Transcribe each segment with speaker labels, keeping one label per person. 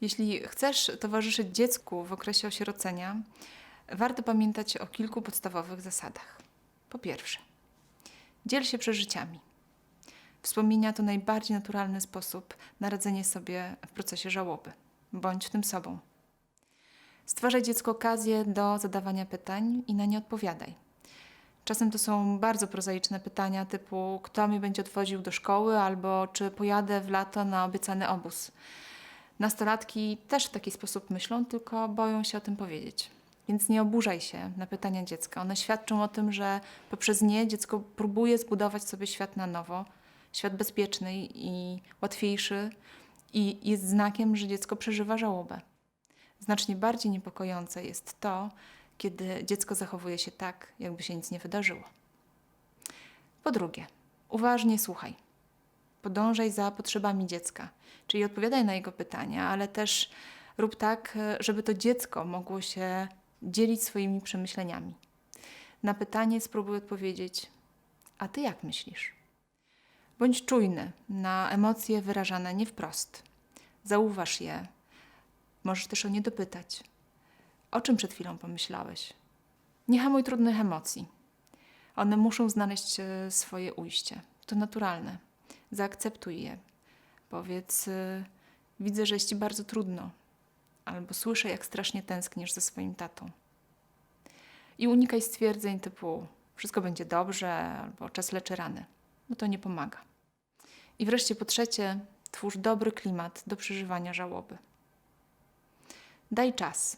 Speaker 1: Jeśli chcesz towarzyszyć dziecku w okresie osierocenia, warto pamiętać o kilku podstawowych zasadach. Po pierwsze, dziel się przeżyciami. Wspomnienia to najbardziej naturalny sposób na radzenie sobie w procesie żałoby. Bądź tym sobą. Stwarzaj dziecku okazję do zadawania pytań i na nie odpowiadaj. Czasem to są bardzo prozaiczne pytania typu kto mnie będzie odwoził do szkoły albo czy pojadę w lato na obiecany obóz. Nastolatki też w taki sposób myślą, tylko boją się o tym powiedzieć. Więc nie oburzaj się na pytania dziecka. One świadczą o tym, że poprzez nie dziecko próbuje zbudować sobie świat na nowo, świat bezpieczny i łatwiejszy i jest znakiem, że dziecko przeżywa żałobę. Znacznie bardziej niepokojące jest to, kiedy dziecko zachowuje się tak, jakby się nic nie wydarzyło. Po drugie, uważnie słuchaj. Podążaj za potrzebami dziecka, czyli odpowiadaj na jego pytania, ale też rób tak, e, żeby to dziecko mogło się dzielić swoimi przemyśleniami. Na pytanie spróbuj odpowiedzieć: A ty jak myślisz? Bądź czujny na emocje wyrażane nie wprost. Zauważ je. Możesz też o nie dopytać. O czym przed chwilą pomyślałeś? Nie hamuj trudnych emocji. One muszą znaleźć e, swoje ujście. To naturalne. Zaakceptuj je. Powiedz: e, Widzę, że jest ci bardzo trudno, albo słyszę, jak strasznie tęsknisz za swoim tatą. I unikaj stwierdzeń typu: Wszystko będzie dobrze, albo czas leczy rany, bo to nie pomaga. I wreszcie po trzecie, twórz dobry klimat do przeżywania żałoby. Daj czas.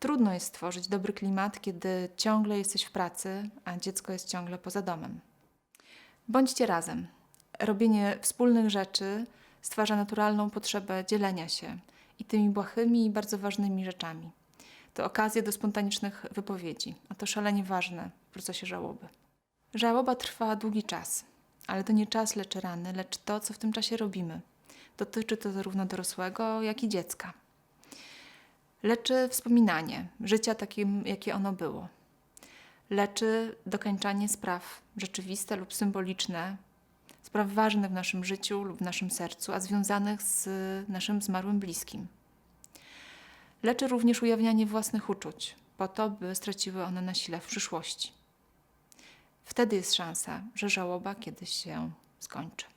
Speaker 1: Trudno jest stworzyć dobry klimat, kiedy ciągle jesteś w pracy, a dziecko jest ciągle poza domem. Bądźcie razem. Robienie wspólnych rzeczy stwarza naturalną potrzebę dzielenia się i tymi błahymi i bardzo ważnymi rzeczami. To okazje do spontanicznych wypowiedzi, a to szalenie ważne w procesie żałoby. Żałoba trwa długi czas, ale to nie czas leczy rany, lecz to, co w tym czasie robimy. Dotyczy to zarówno dorosłego, jak i dziecka. Leczy wspominanie życia takim, jakie ono było. Leczy dokańczanie spraw rzeczywiste lub symboliczne, spraw ważnych w naszym życiu lub w naszym sercu, a związanych z naszym zmarłym bliskim. Leczy również ujawnianie własnych uczuć, po to, by straciły one na sile w przyszłości. Wtedy jest szansa, że żałoba kiedyś się skończy.